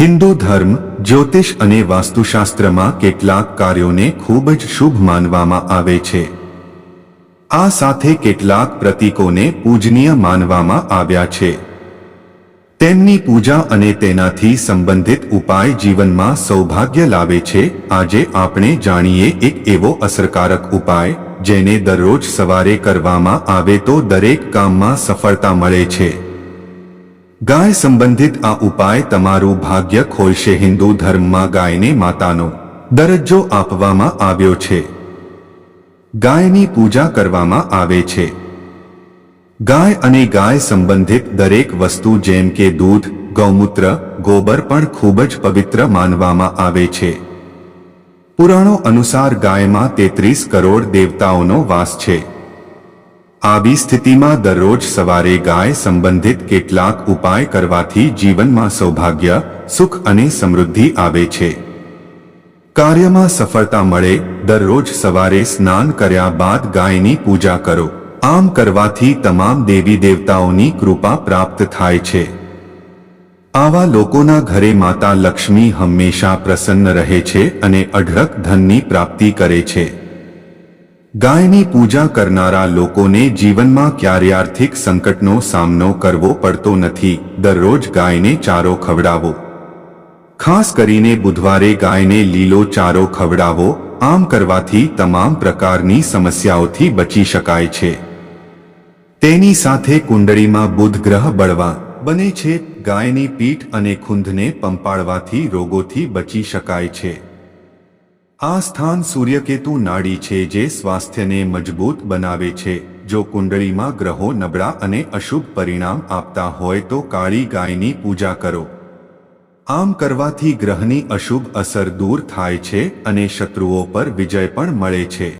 હિન્દુ ધર્મ, જ્યોતિષ અને વાસ્તુશાસ્ત્રમાં કેટલાક કાર્યોને ખૂબ જ શુભ માનવામાં આવે છે. આ સાથે કેટલાક પ્રતીકોને પૂજનીય માનવામાં આવ્યા છે. તેમની પૂજા અને તેનાથી સંબંધિત ઉપાય જીવનમાં સૌભાગ્ય લાવે છે. આજે આપણે જાણીએ એક એવો અસરકારક ઉપાય, જેને દરરોજ સવારે કરવામાં આવે તો દરેક કામમાં સફળતા મળે છે. ગાય સંબંધિત આ ઉપાય તમારું ભાગ્ય ખોલશે હિન્દુ ધર્મમાં ગાયને માતાનો દરજ્જો આપવામાં આવ્યો છે. ગાયની પૂજા કરવામાં આવે છે. ગાય અને ગાય સંબંધિત દરેક વસ્તુ જેમ કે દૂધ, ગૌમૂત્ર, ગોબર પણ ખૂબ જ પવિત્ર માનવામાં આવે છે. પુરાણો અનુસાર ગાયમાં તેત્રીસ કરોડ દેવતાઓનો વાસ છે. આવી સ્થિતિમાં દરરોજ સવારે ગાય સંબંધિત કેટલાક ઉપાય કરવાથી જીવનમાં સૌભાગ્ય, સુખ અને સમૃદ્ધિ આવે છે. કાર્યમાં સફળતા મળે, દરરોજ સવારે સ્નાન કર્યા બાદ ગાયની પૂજા કરો. આમ કરવાથી તમામ દેવી દેવતાઓની કૃપા પ્રાપ્ત થાય છે. આવા લોકોના ઘરે માતા લક્ષ્મી હંમેશા પ્રસન્ન રહે છે અને અઢળક ધનની પ્રાપ્તિ કરે છે. ગાયની પૂજા કરનારા લોકોને જીવનમાં ક્યારે આર્થિક સંકટનો સામનો કરવો પડતો નથી. દરરોજ ગાયને ચારો ખવડાવો. ખાસ કરીને બુધવારે ગાયને લીલો ચારો ખવડાવો, આમ કરવાથી તમામ પ્રકારની સમસ્યાઓથી બચી શકાય છે. તેની સાથે કુંડળીમાં બુધ ગ્રહ બળવા બને છે. ગાયની પીઠ અને ખૂંધને પંપાળવાથી રોગોથી બચી શકાય છે. આ સ્થાન સૂર્યકેતુ નાડી છે જે સ્વાસ્થ્યને મજબૂત બનાવે છે. જો કુંડળીમાં ગ્રહો નબળા અને અશુભ પરિણામ આપતા હોય તો કાળી ગાયની પૂજા કરો. આમ કરવાથી ગ્રહની અશુભ અસર દૂર થાય છે અને શત્રુઓ પર વિજય પણ મળે છે.